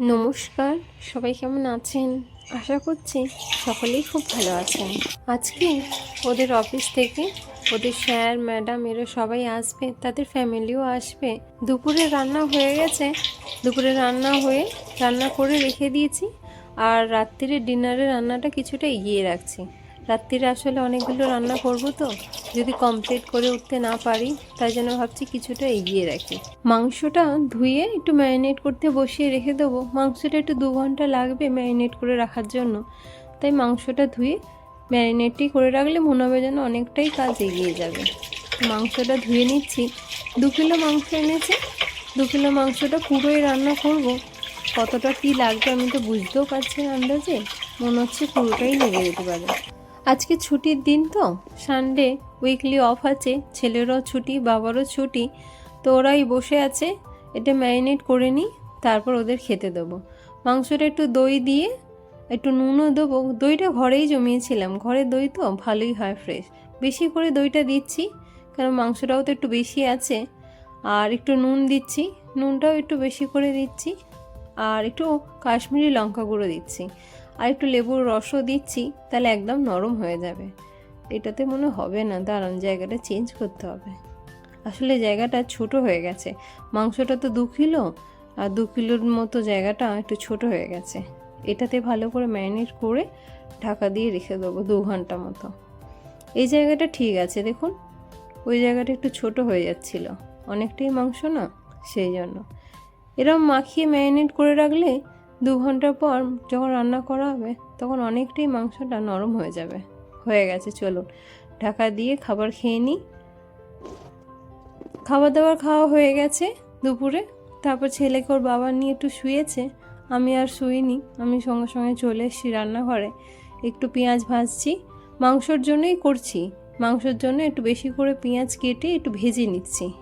নমস্কার, সবাই কেমন আছেন? আশা করছি সকলেই খুব ভালো আছেন। আজকে ওদের অফিস থেকে ওদের স্যার ম্যাডাম এরা সবাই আসবে, তাদের ফ্যামিলিও আসবে। দুপুরে রান্না হয়ে গেছে। দুপুরে রান্না হয়ে রান্না করে রেখে দিয়েছি। আর রাত্রিরে ডিনারে রান্নাটা কিছুটা এগিয়ে রাখছি। রাত্রিরে আসলে অনেকগুলো রান্না করব তো। যদি কমপ্লিট করে উঠতে না পারি, তাই জন্য ভাবছি কিছুটা এগিয়ে রাখি। মাংসটা ধুয়ে একটু ম্যারিনেট করতে বসিয়ে রেখে দেবো। মাংসটা একটু দু ঘণ্টা লাগবে ম্যারিনেট করে রাখার জন্য। তাই মাংসটা ধুয়ে ম্যারিনেটই করে রাখলে মনে হবে যেন অনেকটাই কাজ এগিয়ে যাবে। মাংসটা ধুয়ে নিচ্ছি। দু কিলো মাংস এনেছে। দু কিলো মাংসটা পুরোই রান্না করব। কতটা কি লাগবে আমি তো বুঝতেও পারছি আন্দাজে। মনে হচ্ছে পুরোটাই লেগে যেতে পারে। আজকে ছুটির দিন তো। সানডে উইকলি অফ আছে, ছেলেরও ছুটি, বাবারও ছুটি। তো ওরাই বসে আছে, এটা ম্যারিনেট করে নিই, তারপর ওদের খেতে দেবো। মাংসটা একটু দই দিয়ে, একটু নুনও দেবো। দইটা ঘরেই জমিয়েছিলাম। ঘরে দই তো ভালোই হয় ফ্রেশ বেশি করে দইটা দিচ্ছি, কারণ মাংসটাও তো একটু বেশি আছে। আর একটু নুন দিচ্ছি, নুনটাও একটু বেশি করে দিচ্ছি। আর একটু কাশ্মীরি লঙ্কা গুঁড়ো দিচ্ছি। আর একটু লেবুর রসও দিচ্ছি, তাহলে একদম নরম হয়ে যাবে। এটাতে মনে হবে না, দাঁড়ান, জায়গাটা চেঞ্জ করতে হবে। আসলে জায়গাটা ছোট হয়ে গেছে। মাংসটা তো দু কিলো, আর দু কিলোর মতো জায়গাটা একটু ছোট হয়ে গেছে। এটাতে ভালো করে ম্যারিনেট করে ঢাকা দিয়ে রেখে দেবো দু ঘণ্টা মতো। এই জায়গাটা ঠিক আছে, দেখুন। ওই জায়গাটা একটু ছোট হয়ে যাচ্ছিল। অনেকটাই মাংস না, সেই জন্য। এরম মাখিয়ে ম্যারিনেট করে রাখলে দু ঘণ্টা পর যখন রান্না করা হবে, তখন অনেকটাই মাংসটা নরম হয়ে যাবে। হয়ে গেছে, চলুন। ঢাকা দিয়ে খাবার খেয়ে নিই। খাবার দাবার খাওয়া হয়ে গেছে দুপুরে। তারপর ছেলেকে ওর বাবা নিয়ে একটু শুয়েছে। আমি আর শুইনি। আমি সঙ্গে সঙ্গে চলে এসেছি রান্নাঘরে। একটু পেঁয়াজ ভাজছি। মাংসর জন্যই করছি। মাংসর জন্য একটু বেশি করে পেঁয়াজ কেটে একটু ভেজে নিচ্ছি।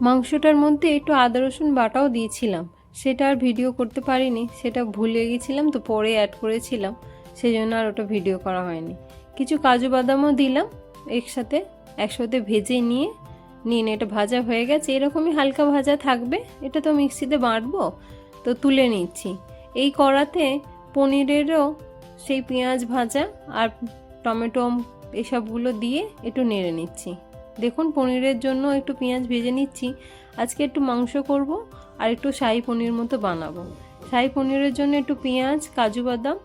মাংসটার মধ্যে একটু আদা রসুন বাটাও দিয়েছিলাম। সেটা আর ভিডিও করতে পারিনি, সেটা ভুলে গেছিলাম, তো পরে অ্যাড করেছিলাম সেই জন্য আর ওটা ভিডিও করা হয়নি। কিছু কাজু বাদামও দিলাম, একসাথে একসাথে ভেজে নিয়ে নিন এটা ভাজা হয়ে গেছে, এরকমই হালকা ভাজা থাকবে, এটা তো মিক্সিতে বাঁটবো, তো তুলে নিচ্ছি। এই কড়াতে পনিরেরও সেই পেঁয়াজ ভাজা আর টমেটো এসবগুলো দিয়ে একটু নেড়ে নিচ্ছি। দেখুন পনিরের জন্য একটু পেঁয়াজ ভেজে নিচ্ছি। আজকে একটু মাংস করব আর একটু শাহি পনির মতো বানাবো। শাহি পনিরের জন্য একটু পেঁয়াজ, কাজু বাদাম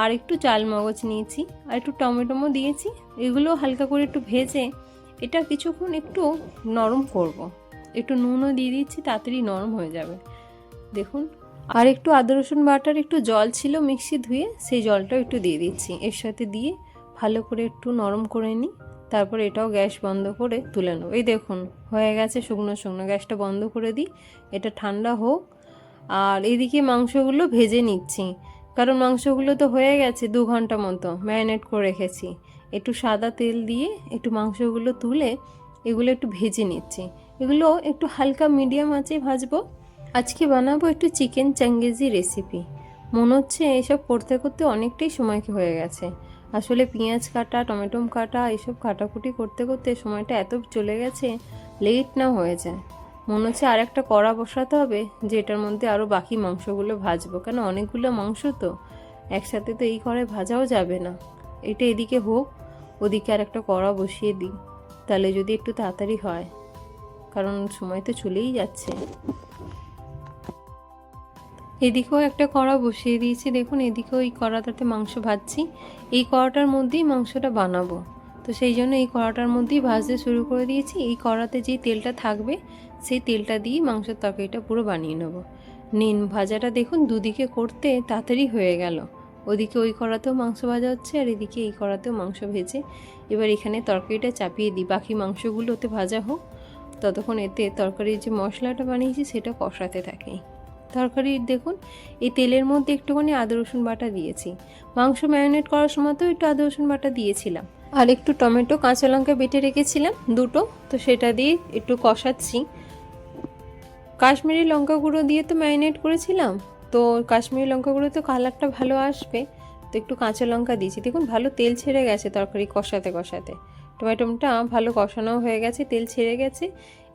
আর একটু চাল মগজ নিয়েছি আর একটু টমেটোমো দিয়েছি। এগুলো হালকা করে একটু ভেজে এটা কিছুক্ষণ একটু নরম করব। একটু নুনও দিয়ে দিচ্ছি, তাড়াতাড়ি নরম হয়ে যাবে। দেখুন, আর একটু আদা, রসুন বাটার একটু জল ছিল মিক্সি ধুয়ে সেই জলটাও একটু দিয়ে দিচ্ছি। এর সাথে দিয়ে ভালো করে একটু নরম করে নিই। তারপর এটাও গ্যাস বন্ধ করে তুলে নেব। এই দেখুন, হয়ে গেছে শুকনো শুকনো। গ্যাসটা বন্ধ করে দিই, এটা ঠান্ডা হোক। আর এদিকে মাংসগুলো ভেজে নিচ্ছি, কারণ মাংসগুলো তো হয়ে গেছে দু ঘণ্টা মতো ম্যারিনেট করে রেখেছি। একটু সাদা তেল দিয়ে একটু মাংসগুলো তুলে এগুলো একটু ভেজে নিচ্ছি। এগুলো একটু হালকা মিডিয়াম আছে ভাজবো। আজকে বানাবো একটু চিকেন চাঙ্গেজি রেসিপি। মনে হচ্ছে এসব করতে করতে অনেকটাই সময় হয়ে গেছে। আসলে পেঁয়াজ কাটা টমেটো কাটা, এসব কাটাকুটি করতে করতে সময়টা এত চলে গেছে লেট না হয়ে যায়। মনে হচ্ছে আর একটা কড়া বসাতে হবে যে এটার মধ্যে আরও বাকি মাংসগুলো ভাজবো। কেন অনেকগুলো মাংস তো, একসাথে তো এই কড়াই ভাজাও যাবে না। এটা এদিকে হোক, ওদিকে আর একটা কড়া বসিয়ে দিই। তাহলে যদি একটু তাড়াতাড়ি হয়, কারণ সময় তো চলেই যাচ্ছে। এদিকেও একটা কড়া বসিয়ে দিয়েছি। দেখুন, এদিকেও এই কড়াটাতে মাংস ভাজছি। এই কড়াটার মধ্যেই মাংসটা বানাবো। তো সেই জন্য এই কড়াটার মধ্যেই ভাজতে শুরু করে দিয়েছি। এই কড়াতে যেই তেলটা থাকবে, সেই তেলটা দিয়ে মাংসের তরকারিটা পুরো বানিয়ে নেব। নিন, ভাজাটা দেখুন দুদিকে করতে তাড়াতাড়ি হয়ে গেল। ওদিকে ওই কড়াতেও মাংস ভাজা হচ্ছে আর এদিকে এই কড়াতেও মাংস ভেজে এবার এখানে তরকারিটা চাপিয়ে দিই। বাকি মাংসগুলো ওতে ভাজা হোক। ততক্ষণ এতে তরকারির যে মশলাটা বানিয়েছি, সেটা কষাতে থাকে। তরকারির দেখুন, এই তেলের মধ্যে একটুখানি আদা, রসুন বাটা দিয়েছি। মাংস ম্যারিনেট করার সময় তো একটু আদা, রসুন বাটা দিয়েছিলাম। আর একটু টমেটো, কাঁচা লঙ্কা বেটে রেখেছিলাম, দুটো, তো সেটা দিয়ে একটু কষাচ্ছি। কাশ্মীরি লঙ্কা গুঁড়ো দিয়ে তো ম্যারিনেট করেছিলাম, তো কাশ্মীরি লঙ্কা গুঁড়ো তো কালারটা ভালো আসবে, তো একটু কাঁচা লঙ্কা দিয়েছি। দেখুন, ভালো তেল ছেড়ে গেছে তরকারি কষাতে কষাতে। টমেটোটা ভালো কষানো হয়ে গেছে, তেল ছেড়ে গেছে।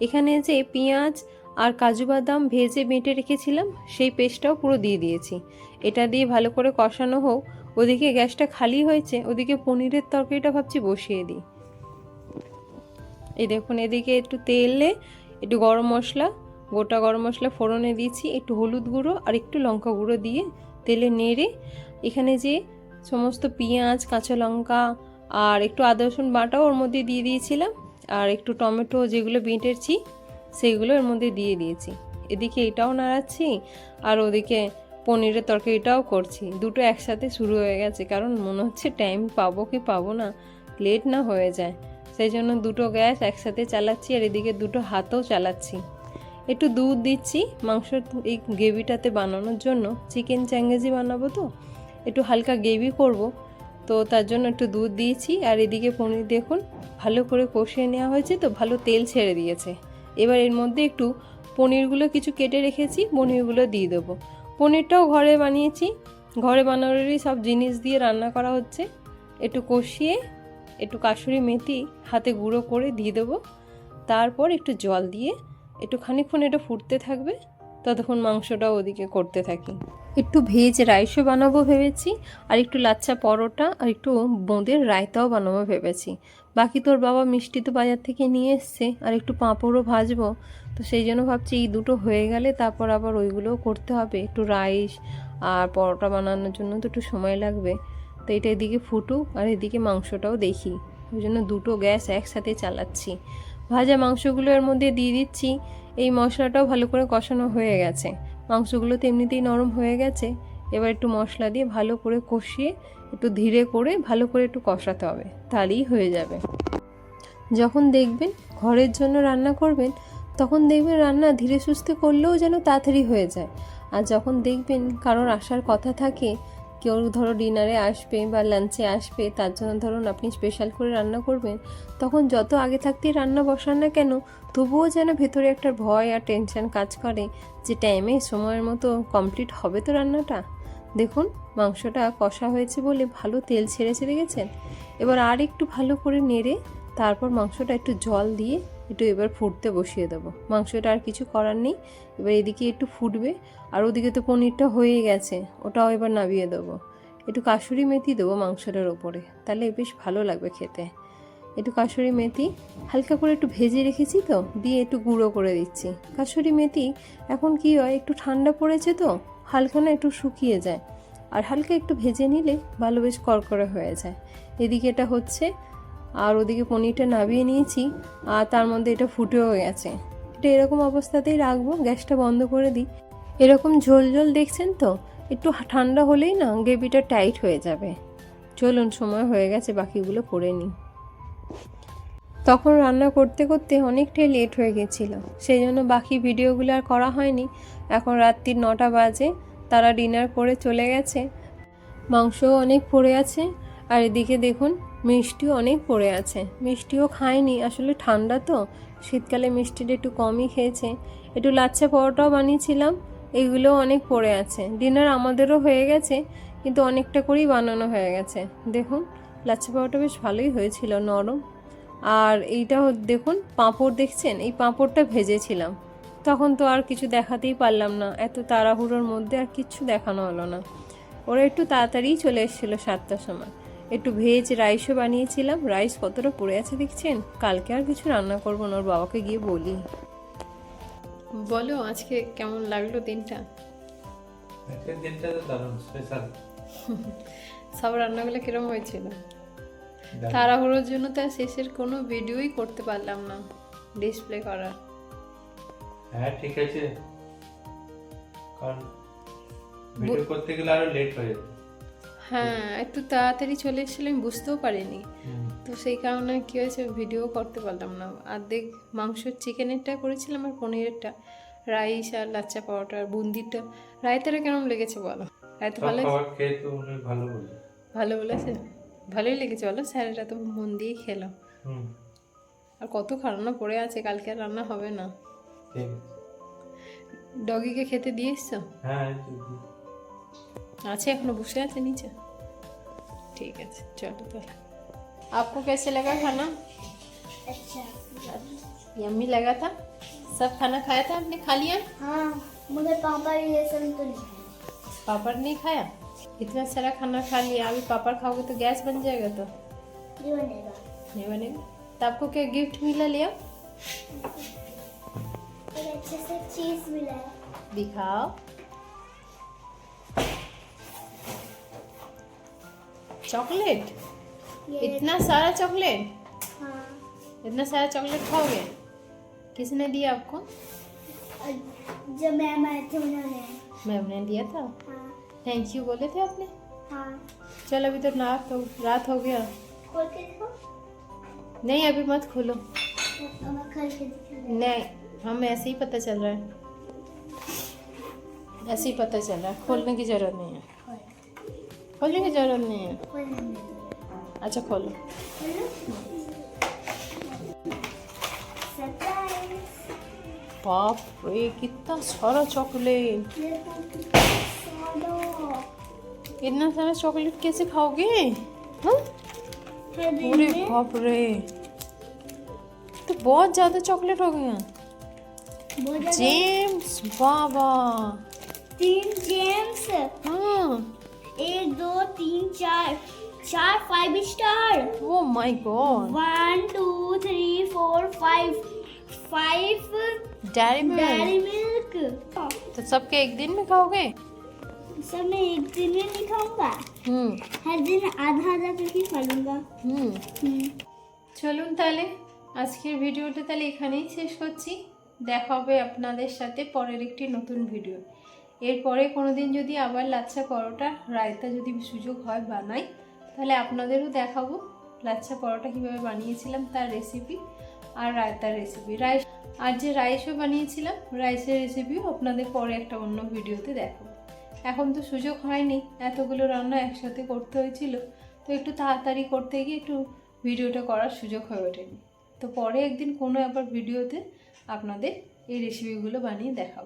এখানে যে পেঁয়াজ আর কাজু বাদাম ভেজে বেটে রেখেছিলাম, সেই পেস্টটাও পুরো দিয়ে দিয়েছি। এটা দিয়ে ভালো করে কষানো হোক। ওদিকে গ্যাসটা খালি হয়েছে, ওদিকে পনিরের তরকারিটা ভাবছি বসিয়ে দিই। এই দেখুন, এদিকে একটু তেলে, একটু গরম মশলা, গোটা গরম মশলা ফোড়নে দিয়েছি, একটু হলুদ গুঁড়ো আর একটু লঙ্কা গুঁড়ো দিয়ে তেলে নেড়ে এখানে যে সমস্ত পেঁয়াজ, কাঁচা লঙ্কা আর একটু আদা রসুন বাটাও ওর মধ্যে দিয়ে দিয়েছিলাম। আর একটু টমেটো যেগুলো বেঁটেছি সেইগুলো এর মধ্যে দিয়ে দিয়েছি। এদিকে এটাও নাড়াচ্ছি আর ওদিকে পনিরের তরকারিটাও করছি। দুটো একসাথে শুরু হয়ে গেছে, কারণ মনে হচ্ছে টাইম পাবো কি পাবো না লেট না হয়ে যায়। সেই জন্য দুটো গ্যাস একসাথে চালাচ্ছি আর এদিকে দুটো হাতও চালাচ্ছি। একটু দুধ দিচ্ছি মাংস এই গ্রেভিটাতে বানানোর জন্য। চিকেন চ্যাঙ্গেজি বানাবো তো, একটু হালকা গ্রেভি করব। তো তার জন্য একটু দুধ দিয়েছি আর এদিকে পনির দেখুন, ভালো করে কষিয়ে নেওয়া হয়েছে তো, ভালো তেল ছেড়ে দিয়েছে। এবার এর মধ্যে একটু পনিরগুলো কিছু কেটে রেখেছি, পনিরগুলো দিয়ে দেবো। পনিরটাও ঘরে বানিয়েছি। ঘরে বানানোরই সব জিনিস দিয়ে রান্না করা হচ্ছে। একটু কষিয়ে, একটু কাশুরি মেথি হাতে গুঁড়ো করে দিয়ে দেবো। তারপর একটু জল দিয়ে একটু খানিক্ষণ এটা ফুটতে থাকবে। ততক্ষণ মাংসটাও ওদিকে করতে থাকি। একটু ভেজ রাইসও বানাবো ভেবেছি, আর একটু লাচ্চা পরোটা, আর একটু বোঁদের রায়তাও বানাবো ভেবেছি। বাকি তোর বাবা মিষ্টি তো বাজার থেকে নিয়ে এসছে, আর একটু পাঁপড়ও ভাজবো। তো সেই জন্য ভাবছি এই দুটো হয়ে গেলে তারপর আবার ওইগুলোও করতে হবে। একটু রাইস আর পরোটা বানানোর জন্য তো একটু সময় লাগবে। তো এটা এদিকে ফুটুক, আর এদিকে মাংসটাও দেখি। ওই জন্য দুটো গ্যাস একসাথে চালাচ্ছি। ভাজা মাংসগুলো এর মধ্যে দিয়ে দিচ্ছি। এই মশলাটাও ভালো করে কষানো হয়ে গেছে। মাংসগুলো তো এমনিতেই নরম হয়ে গেছে। এবার একটু মশলা দিয়ে ভালো করে কষিয়ে একটু ধীরে করে ভালো করে একটু কষাতে হবে। তাহলেই হয়ে যাবে। যখন দেখবেন ঘরের জন্য রান্না করবেন, তখন দেখবেন রান্না ধীরে সুস্থে করলেও যেন তাড়াতাড়ি হয়ে যায়। আর যখন দেখবেন কারোর আসার কথা থাকে কেউ ধরো ডিনারে আসবে বা লাঞ্চে আসবে, তার জন্য ধরুন আপনি স্পেশাল করে রান্না করবেন, তখন যত আগে থাকতেই রান্না বসান না কেন, তবুও যেন ভেতরে একটা ভয় আর টেনশন কাজ করে যে টাইমে সময়ের মতো কমপ্লিট হবে তো রান্নাটা। দেখুন, মাংসটা কষা হয়েছে বলে ভালো তেল ছেড়ে ছেড়ে গেছেন এবার আর একটু ভালো করে নেড়ে তারপর মাংসটা একটু জল দিয়ে একটু এবার ফুটতে বসিয়ে দেবো। মাংসটা আর কিছু করার নেই। এবার এদিকে একটু ফুটবে। আর ওদিকে তো পনিরটা হয়ে গেছে, ওটাও এবার নামিয়ে দেবো। একটু কাসুরি মেথি দেবো মাংসটার ওপরে, তাহলে বেশ ভালো লাগবে খেতে। একটু কাসুরি মেথি, হালকা করে একটু ভেজে রেখেছি তো, দিয়ে একটু গুঁড়ো করে দিচ্ছি। কাসুরি মেথি এখন কি হয়, একটু ঠান্ডা পড়েছে তো, হালকা না একটু শুকিয়ে যায়। আর হালকা একটু ভেজে নিলে ভালো বেশ করকরে হয়ে যায়। এদিকে এটা হচ্ছে আর ওদিকে পনিরটা নামিয়ে নিয়েছি, আর তার মধ্যে এটা ফুটেও গেছে। এটা এরকম অবস্থাতেই রাখব, গ্যাসটা বন্ধ করে দিই। এরকম ঝোল ঝোল দেখছেন তো? একটু ঠান্ডা হলেই না গ্রেভিটা টাইট হয়ে যাবে। চলুন, সময় হয়ে গেছে, বাকিগুলো করে নিই। তখন রান্না করতে করতে অনেকটাই লেট হয়ে গেছিল। সেই জন্য বাকি ভিডিওগুলো আর করা হয়নি। এখন রাত্রির নটা বাজে, তারা ডিনার করে চলে গেছে। মাংসও অনেক পড়ে আছে। আর এদিকে দেখুন মিষ্টিও অনেক পড়ে আছে। মিষ্টিও খায়নি, আসলে ঠান্ডা তো। শীতকালে মিষ্টিটা একটু কমই খেয়েছে। একটু লাচ্ছা পরোটাও বানিয়েছিলাম এগুলো অনেক পড়ে আছে। ডিনার আমাদেরও হয়ে গেছে, কিন্তু অনেকটা করেই বানানো হয়ে গেছে। দেখুন, লাচ্ছা পরোটা বেশ ভালোই হয়েছিল, নরম। আর এইটা দেখুন, পাঁপড় দেখছেন? এই পাঁপড়টা ভেজেছিলাম। তখন তো আর কিছু দেখাতেই পারলাম না। এত তাড়াহুড়োর মধ্যে আর কিচ্ছু দেখানো হলো না। ওরা একটু তাড়াতাড়িই চলে এসেছিল সাতটার সময়। একটু ভেজ রাইসও বানিয়েছিলাম। রাইস কতটা পড়ে আছে দেখছেন? কালকে আর কিছু রান্না করব না ওর বাবাকে গিয়ে বলি। বলো আজকে কেমন লাগল দিনটা? আজকের দিনটা তো দারুণ স্পেশাল সব রান্নাগুলো কিরম হয়েছিল? তাড়াহুড়োর জন্য তো আর শেষের কোনো ভিডিওই করতে পারলাম না ডিসপ্লে করার হ্যাঁ ঠিক আছে। কারণ ভিডিও করতে গেলে আরও লেট হয়ে যেত হ্যাঁ একটু তাড়াতাড়ি চলে এসেছিল আমি বুঝতেও পারিনি। তো সেই কারণে কী হয়েছে ভিডিও করতে পারলাম না। অর্ধেক মাংস চিকেনেরটা করেছিলাম আর পনিরেরটা। রাইস আর লাচ্চা পরোটা আর বুন্দিটা রায়তাটা কেমন লেগেছে বলো? রায়তা ভালো ভালো ভালো বলেছে? ভালোই লেগেছে বলো স্যারেরা তো মন দিয়েই খেলো। আর কত রান্না পড়ে আছে কালকে আর রান্না হবে না। ডগিকে খেতে দিয়ে এসছো হ্যাঁ আছে এখনো বসে আছে নিচে ठीक है चलो तो आपको कैसे लगा खाना अच्छा यम्मी लगा था सब खाना खाया था आपने खा लिया हाँ मगर पापा ये सब तो नहीं है पापड़ नहीं खाया इतना सारा खाना खा लिया अभी पापड़ खाओगे तो गैस बन जाएगा तो ये बनेगा नहीं बनेगा तो आपको क्या गिफ्ट मिला लिया एक अच्छे से चीज मिला है दिखाओ चॉकलेट? इतना सारा चॉकलेट? हाँ। इतना सारा चॉकलेट खाओगे? किसने दिया आपको? जब मैम आए थे उन्होंने। मैम ने दिया था? हाँ। थैंक यू बोले थे आपने? हाँ। चल अभी तो रात हो रात हो गया। खोल के देखो नहीं अभी मत खोलो। नहीं हमें ऐसे ही पता चल रहा है। ऐसे ही पता चल रहा है। खोलने की ज़रूरत नहीं है। खोलने की जरूरत नहीं है खोलने दो अच्छा खोलो खोलो सरप्राइज बाप रे कितना सारा चॉकलेट देखो कितना सारा इतना सारा चॉकलेट कैसे खाओगे हाँ हर दिन पूरे में बाप रे तो बहुत ज्यादा चॉकलेट हो गया बहुत ज्यादा- जेम्स बाबा तीन जेम्स हाँ एक दो तीन चार चार five star oh my God one two three four five five dairy dairy milk milk तो सबके एक दिन में खाओगे सब मैं एक दिन में नहीं खाऊंगा हम्म हर दिन आधा आधा करके खा लूंगा হুম हम्म, চলুন তাহলে আজকের ভিডিওটা তাহলে এখানেই শেষ করছি দেখা হবে আপনাদের সাথে পরের একটি নতুন ভিডিও এরপরে কোনো দিন যদি আবার লাচ্ছা পরোটা রায়তা যদি সুযোগ হয় বানাই, তাহলে আপনাদেরও দেখাবো লাচ্ছা পরোটা কীভাবে বানিয়েছিলাম, তার রেসিপি আর রায়তার রেসিপি রাইস আর যে রাইসও বানিয়েছিলাম, রাইসের রেসিপিও আপনাদের পরে একটা অন্য ভিডিওতে দেখাবো। এখন তো সুযোগ হয়নি, এতগুলো রান্না একসাথে করতে হয়েছিল, তো একটু তাড়াতাড়ি করতে গিয়ে একটু ভিডিওটা করার সুযোগ হয়ে ওঠেনি। তো পরে একদিন কোনো একবার ভিডিওতে আপনাদের এই রেসিপিগুলো বানিয়ে দেখাবো।